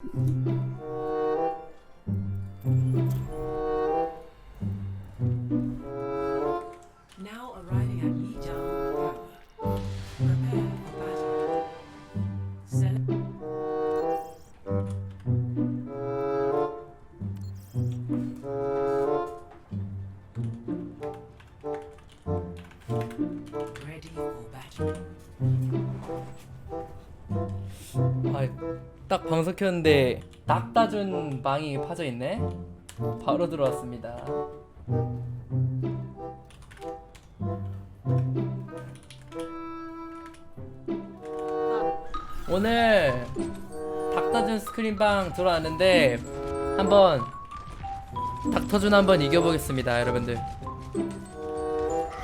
Thank mm -hmm. you. 켰는데 딱 따준 방이 파져 있네. 바로 들어왔습니다. 오늘 닥터준 스크린방 들어왔는데 한번 닥터준 한번 이겨보겠습니다, 여러분들.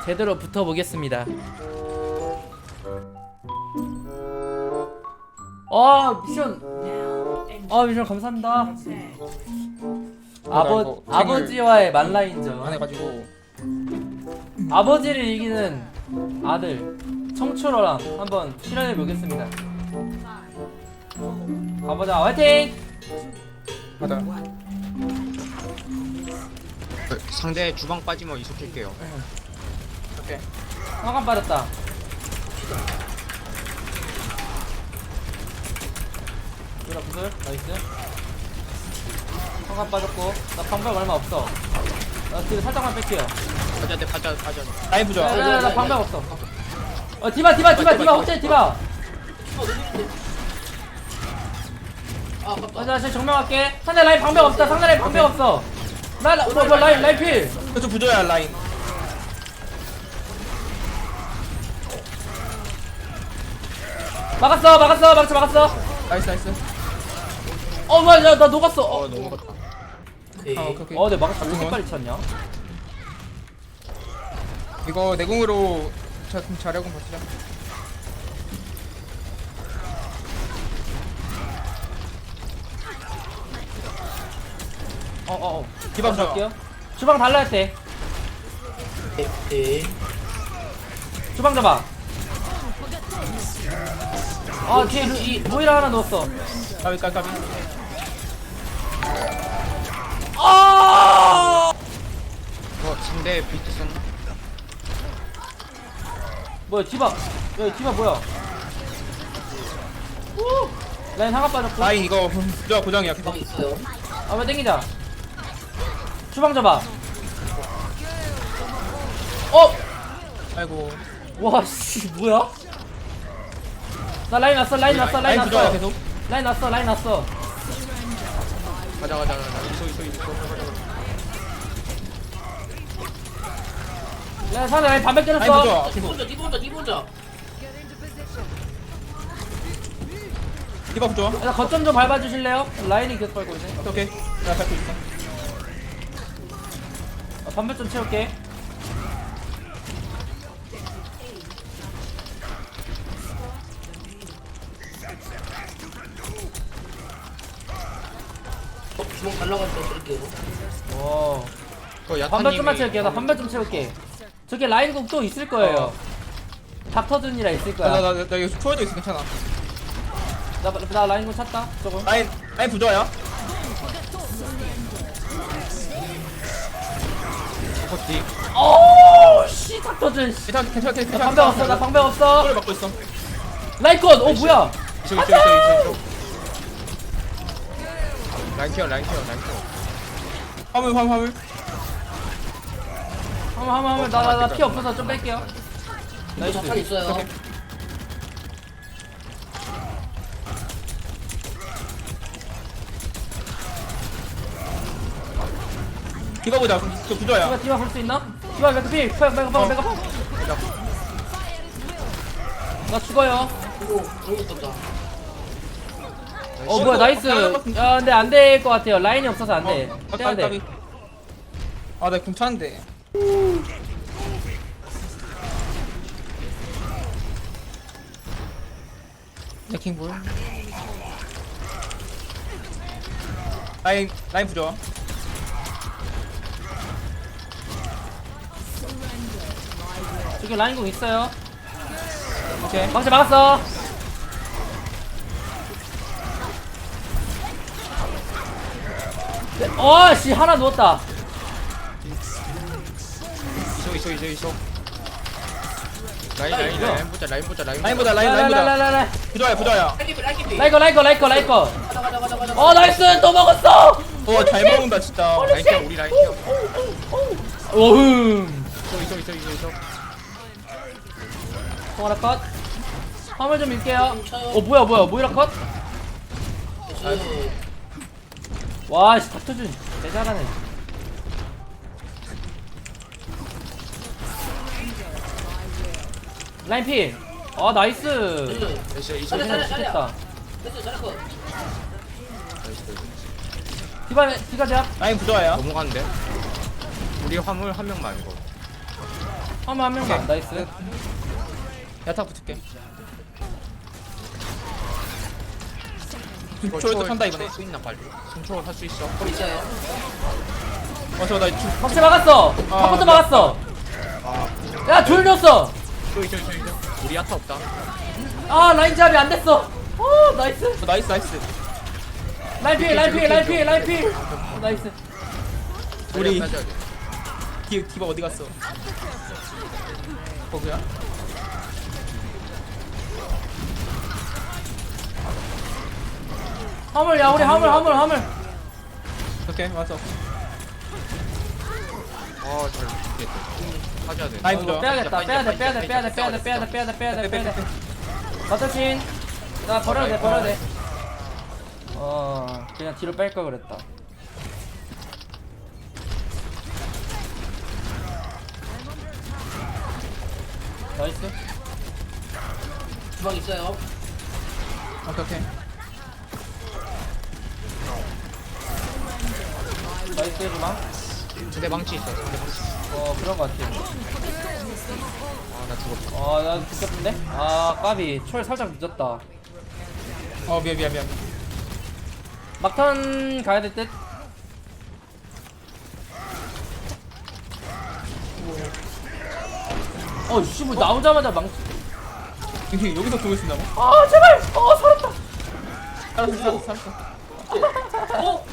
제대로 붙어보겠습니다. 아 미션 아 미션 감사합니다. stage. 아버 이거 생일- 아버지와의 만라인전. 안 해가지고 아버지를 이기는 아들 청초로랑 한번 실현해 보겠습니다. 가보자 화이팅! 가자 그, 상대 주방 빠지면 이속할게요. 오케이 화감 빠졌다. 누나 구슬 나이스. 화감 빠졌고 나 방법 얼마 없어. 나 뒤로 살짝만 뺄게요. 가자, 돼, 가자, 가자. 라이브 좋아 나, 나, 나 방법 없어. 어 디바 디바 디바 디바 혹시 디바. 아, 나 지금 정명할게. 상대 라인 방벽 없다. 상대 라인 방벽 없어. 나, 나, 뭐, 뭐, 라인, 라인 필. 좀 부조야 라인 막았어, 막았어, 막았어, 막았어. 나이스 나이스 어, 뭐야, 야, 나 녹았어. 어, 어, 너무 아 오케이 오케이 어, 내 막았어. 왜 이렇게 건? 빨리 쳤냐? 이거 내공으로 자 그럼 자력은 버티자 어, 어, 어. 디바 부조 갈게요. 주방 달라야 돼. 주방 잡아. 아, 뒤에 루, 이, 모이라 하나 넣었어. 까비 까비 까비 어, 상대 비트 썼나? 뭐야, 디바. 야, 디바 뭐야? 오! 라인 하나 빠졌고. 라인 이거 부조가 고정이야 계속 아, 왜 땡기자. 주방 잡아. 어! 아이고 와, 씨, 뭐야? 나 라인 왔어, 라인 왔어, 라인 왔어. 계속 라인 왔어, 라인 왔어. 가자 가자 가자 이소 이소 이소 야, 사내 라인 반백 라인 때렸어. 부조야 계속 디바 부조야 야, 나 거점 좀 밟아주실래요? 라인이 계속 밟고 있네. 오케이 오케이 나 밟고 있어 아, 반백 좀 채울게. 주먹 드릴게요 오. 그 야타님이 반백 좀만 채울게. 나 반백 좀 채울게. 저기 라인국 또 있을 거예요. 어. 닥터준이라 있을 거야. 나 나 나, 나 이거 초월도 있어 괜찮아 나, 나 라인국 찾다. 저거. 라인 라인 부조야 포커티. 오, 씨, 닥터준. 씨. 괜찮아 괜찮아 나 괜찮아 방백 없어. 나 방백 없어. 초월 맞고 있어 라인컷. 오, 뭐야? 이소, 이소, 이소, 이소. 라인 케어, 라인 케어, 라인 케어. 화물 화물 화물 한번 한번 한번 나나 피 없어서 좀 뺄게요. 나이스 자탄 있어요. 디바 보자 저 부조야 디바 디바 볼 수 있나? 디바 메가 피. 메가 메가 메가 메가. 나 죽어요. 이거 거 썼다 어 뭐야 나이스. 야 근데 안될것 같아요. 라인이 없어서 안 돼. 아, 빼야 돼. 아나 궁차는데 레킹볼 라인 라인 부조 저기 라인공 있어요. 오케이 방치 막았어. 어씨 하나 누웠다 이소 이소 이소 라인 라인 라인 보자 라인 보자 라인 라인 보자. 라인 라인 보자. 라라라라라 부자야 부자야 라이키비 라이키비 라이거 라이거 라이거 라이거 가자 가자 가자 가자 어 나이스! 또 먹었어! 어잘 먹는다 진짜. 라인 케어 우리 라인 케어. 오흠 이소 이소 이소 이소 이소 통화라 컷. 화물 좀 밀게요. 어 뭐야 뭐야 모이라 컷? 와씨 닥터준. 개잘하네 라인 필 아 나이스. 나이스 이소 이소 잘해, 잘해. 좋겠다. 됐어 잘했어. 디바 디가 제압. 라인 부자야 넘어갔는데 우리 화물 한 명만 이거 화물 한 명만. 나이스. 야타 붙을게. 이거 초월도 초월 탄다 이번에. 할수 있나 빨리? 손초월 할수 있어? 있어요. 어 저거 나 지금 박스 막았어. 탑부터 막았어. 야졸 줬어 이소 이소 이소 이소 우리 야타 없다. 아 라인 제압이 안 됐어. 어 나이스. 어, 나이스 나이스. 라인 필 라인 필 라인 필 라인 필 어, 나이스. 우리. 디, 디바 어디 갔어? 거기야? 화물 야 우리 화물 화물 화물. 오케이 왔어 어, 잘 죽겠다. 돼. 빼야겠다. 빼야돼 빼야돼 빼야돼 빼야돼 빼야돼 빼야돼 빼야돼. 빼야돼 마터친 나 버려도 돼 버려도 돼어 그냥 뒤로 뺄 걸 그랬다. 나이스. 주방 있어요. 오케이 오케이. 나이스 해주마 상대 망치 있어. 상대 망치. 어 그런 거 같아 아, 나 죽었다. 어나 죽겠는데? 아 까비 초월 살짝 늦었다 어 미안 미안 미안 막턴 가야 될 듯? 어, 씨, 뭐 나오자마자 망. 이게 여기서 보고 있습니다 아, 제발! 어, 살았다! 살았어 살았어 살았어 어?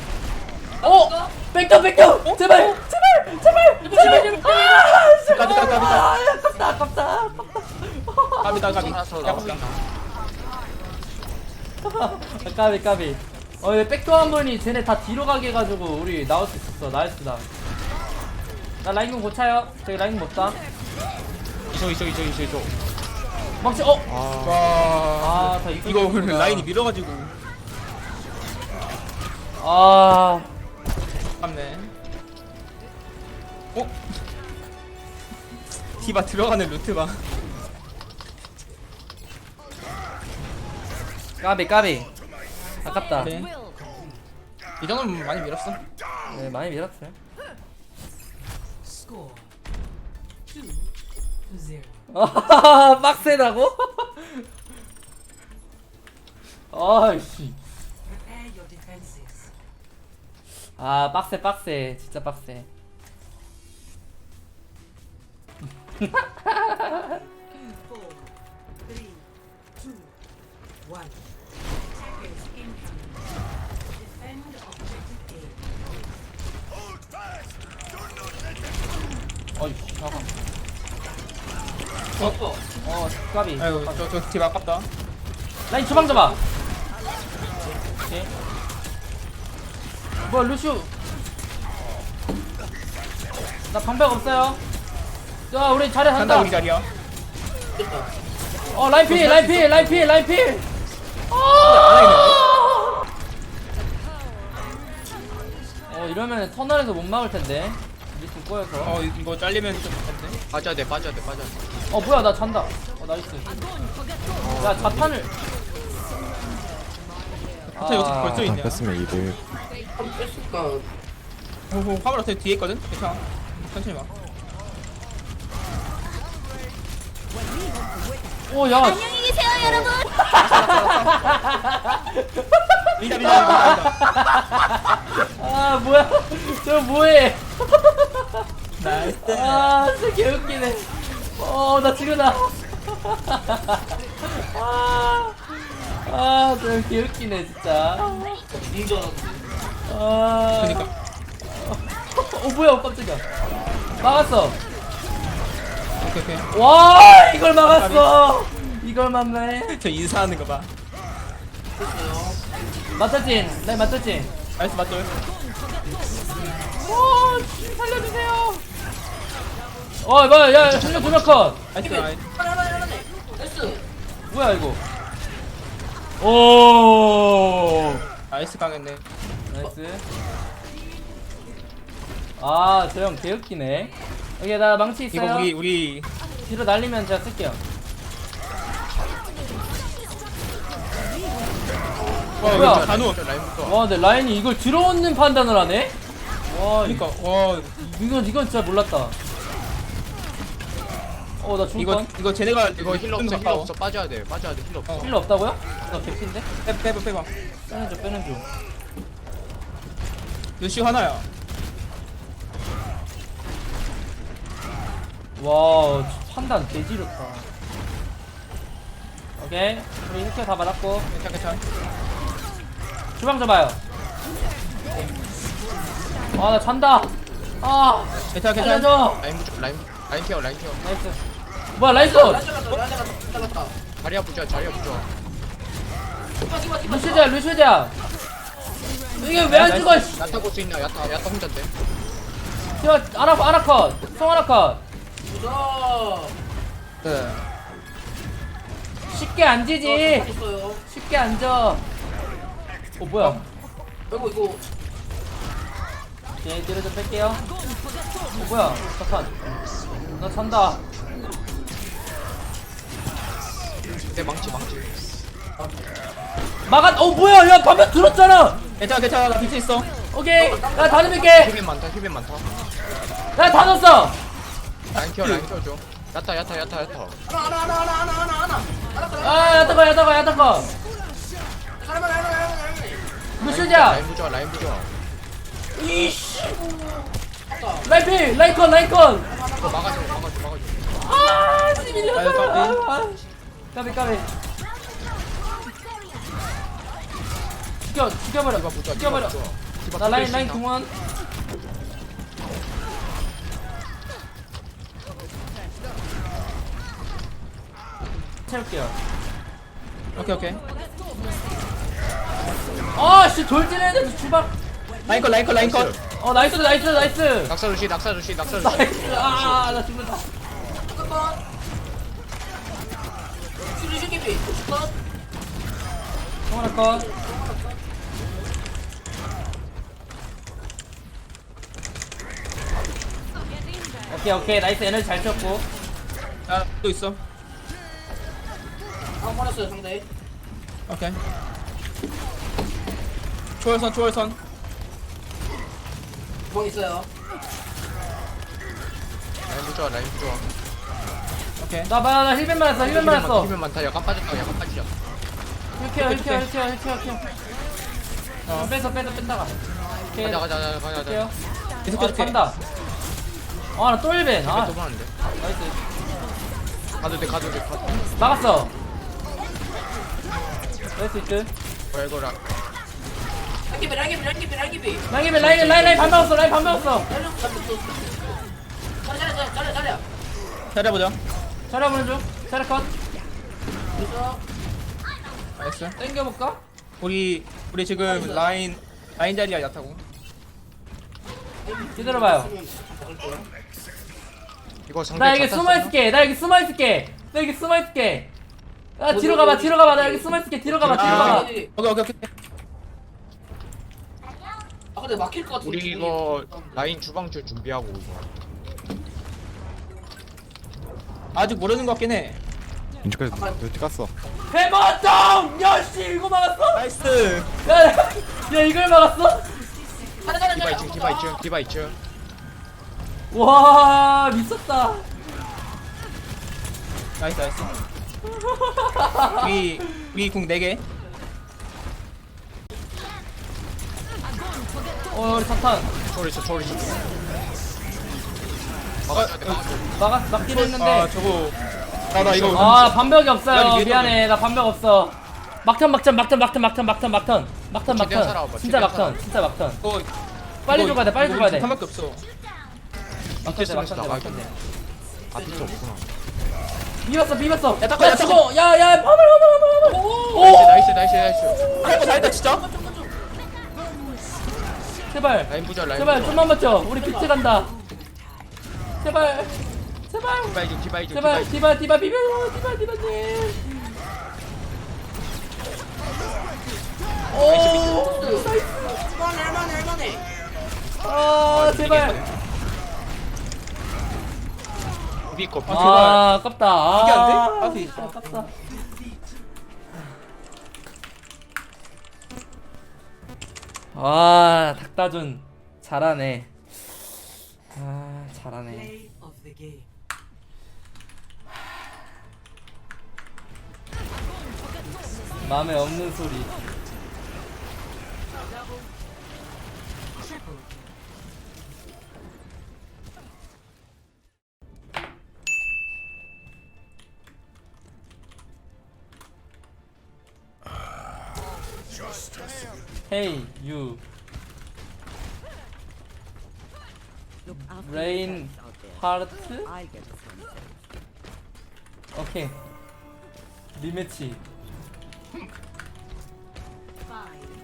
어? 뺏겨, 뺏겨! 제발! 제발! 제발! 제발! 제발! 아, 제발! 까비, 까비, 까비. 아, 아깝다, 아깝다, 아깝다. 까비다 까비 살아서 야깝다 나오겠나? 아, 까비, 까비. 어, 얘 백도 한 번이 쟤네 다 뒤로 가게 해가지고 우리 나올 수 있었어. 나이스다. 나 라인군 고차요. 저기 라인 못 다. 이소, 이소, 이소, 이소, 이소. 망치, 어? 아, 와 아, 다 이거. 이거 라인이 밀어가지고 아. 아깝네 어? 디바 들어가는 루트 봐 까비 까비 아깝다 네. 이 정도면 많이 밀었어 네 많이 밀었어요 Score two zero. 빡세다고? 아이씨 아 빡세 빡세 진짜 빡세. 어이씨 잠깐 어 어 까비 아유 저, 저 디바 아깝다 라인 주방 잡아 오케이 뭐야 루슈? 나 방벽 없어요. 자 우리 자리 간다 한다. 우리 자리야. 어 라인 필 라인 필 라인 필 라인 필안어 이러면 터널에서 못 막을 텐데. 미스 꼬여서. 어, 어 이거 잘리면 좀 아깝네. 빠져야 돼, 빠져야 돼, 빠져야 돼. 뭐야 나 잔다. 어 나이스. 야 자탄을. 갑자기 여기 벌써 있냐? 뺐으면 이득 한번 뺐을까? 오호 화물 어차피 뒤에 있거든? 괜찮아. 천천히 봐 오야. 안녕히 계세요, 여러분. 밀자 밀자 밀자 아 뭐야? 저 뭐해? 나이스. 아 진짜 개웃기네. 어나 지금다. 아아저 개웃기네 진짜. 인정 아 그니까. 어 뭐야 어, 깜짝이야. 막았어. 오케이 오케이. 와 이걸 막았어. 이걸 막네. 저 인사하는 거봐. 됐어요. 맞췄진 네 맞췄진 나이스 맞돌. 오 살려주세요. 어 뭐야 야 살려주면 컷. 나이스 나이스. 뭐야 이거? 오. 나이스 강했네 나이스. 아저 형 개웃기네. 여기 나 망치 있어요. 이거 우리 우리 뒤로 날리면 제가 쓸게요. 와 뭐야? 이거 단우 라인부터. 와 근데 라인이 이걸 들어오는 판단을 하네? 와 그니까 와. 이건 이건 진짜 몰랐다. 어나 죽을 이거 뻔. 이거 쟤네가 이거 힐러 좀 없어 힐러. 없어. 빠져야 돼. 빠져야 돼. 힐러 없어. 힐러 없다고요? 나 개핀데? 빼 빼봐 빼봐. 빼는 중 빼는 중 루시 하나야. 와 판단 개지렸다. 오케이. 우리 힐케 다 받았고. 괜찮 괜찮. 주방 줘봐요. 아나 잔다. 아. 괜찮 괜찮 살려줘. 라인 부조 라인 라인 케어 라인 케어 나이스. 뭐야 라이스. 자리야 부조 자리야 기마. 루시자 루시자 이게 왜 안 죽어 씨. 야타 볼수 있나 야타 야타 혼자인데? 야 아나 아나컷. 송 아나컷. 보자. 네. 쉽게 앉지지. 됐어요. 쉽게 앉아 어 뭐야? 아이고 이거. 오케이 뒤로 좀 뺄게요. 어 뭐야? 잠깐. 나 산다. 내 망치 망치 막았 어 뭐야? 야 방금 들었잖아! 괜찮아 괜찮아. 나 비트 있어. 오케이. 나다 넣을게. 힐벤 많다 힐벤 많다. 나 다 넣었어! 라인 케어 라인 케어 줘. 야타 야타 야타 야타. 하나 하나 하나 하나 하나 하나. 아 야타거 야타거 야타거. 하나 하나 하나 하나. 루시자 라인 부조 라인 부조 이씨. 라이필 라이컨 라이컨 이거 막아줘 막아줘 막아줘. 아 아유, 시밀렸다 까비. 까비 죽여 죽여버려 디바 부조 디바 죽여버려. 디바 나 라인 라인? 궁원. 채울게요. 오케이 오케이. 아씨 돌진했는데 주방. 라인 컷 라인 컷 라인 컷. 어 나이스 나이스 나이스. 낙사 루시 낙사 루시 낙사 루시 나이스. 아나 죽는다. 잠깐만. 수리 시키비. 컷. 성원아 컷 오케이 오케이. 나이스. 에너지 잘 쳤고. 야또 있어. 아 버렸어요 상대. 오케이. 초월선 초월선. 뭐 있어요. 라인 부조 라인 부조 오케이. 나봐 나 힐벤 맞았어 힐벤 맞았어. 힐벤 많다. 약간 빠졌다 약간 빠지자 힐케어 힐케어 힐케어 힐케어 힐케어. 어. 뺏어 뺏어 뺐다가. 오케이. 가자 가자 가자 가자. 계속 아 계속 간다 아나 또 힐벤 아. 또 많은데? 나이스. 가도 돼 가도 돼 가도 돼. 막았어. 나이스 히트. 뭐야 이거 라. 라기비 라기비 라기비 라기비. 라인 라인 라인 라인 반 먹었어 라인 반 먹었어. 잘려 잘려. 잘려 잘려 잘려. 잘해보자. 잘해보는 중 잘해 컷. 나이스 땡겨볼까? 우리 우리 지금 라인 라인 자리야 야타고. 기다려봐요. 이거 상대 나 여기 숨어 있을게. 나 여기 숨어 있을게. 나 여기 숨어 있을게. 아 뒤로 가봐 뒤로 가봐. 나 여기 숨어 있을게. 뒤로 가봐 뒤로 아, 가봐. 오케이 오케이. 오케이 아 근데 막힐 것 같아. 우리 이거 라인 주방줄 준비하고 이거 아직 모르는 것 같긴 해. 인쪽까지 어디 갔어? 해머정! 야씨 이거 막았어? 나이스. 야, 야, 야 이걸 막았어? 잘해 잘해 디바 잘해. 2층 디바 2층 디바 2층 와 미쳤다. 나이스 나이스. 우리 우리 궁 4개. 어 우리 사탄. 초월 있어 초월 있어. 막아줘야 돼 막아줘 막았 막긴 아 했는데. 저거. 아 나 이거 아 반벽이 없어요. 미안해. 나 반벽 없어. 막턴 막턴 막턴 막턴 막턴 막턴 막턴. 막턴 최대한 막턴 살아와봐, 진짜 최대한 막턴 진짜 막턴. 이거 빨리 죽어야 돼 빨리 죽어야 돼. 한 밖에 없어 막혔대 아 피트 없구나. 비웠어 비웠어. 야, 닦아, 야, 저거. 야야 화물 화물 화물 화물. 나이스 나이스 나이스 나이스. 할거 다 했다 진짜? 제발. 라인 부자 라인 제발 좀만 맞죠 우리 비트 간다. 제발. 제발. 디바이 좀 디바이 좀 제발 디바 디바 비벼 디바 디바님. 오 할만해 할만해 할만해 아 제발 위에 거아 아깝다. 아 이게 안 돼? 아, 돼 있어. 아깝다. 아 닭다준. 잘하네. 아 잘하네. Play of the game. 마음에 없는 소리 Hey you. Rain Heart? 오케이 리매치.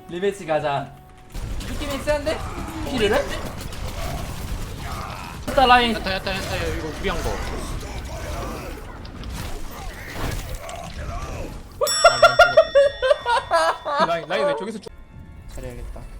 리매치 가자. 느낌이 센데? 피를? 해? 됐다 라인. 야타 야타 야타 이거 무리한 거 라인 라인 왜 저기서 잘해야겠다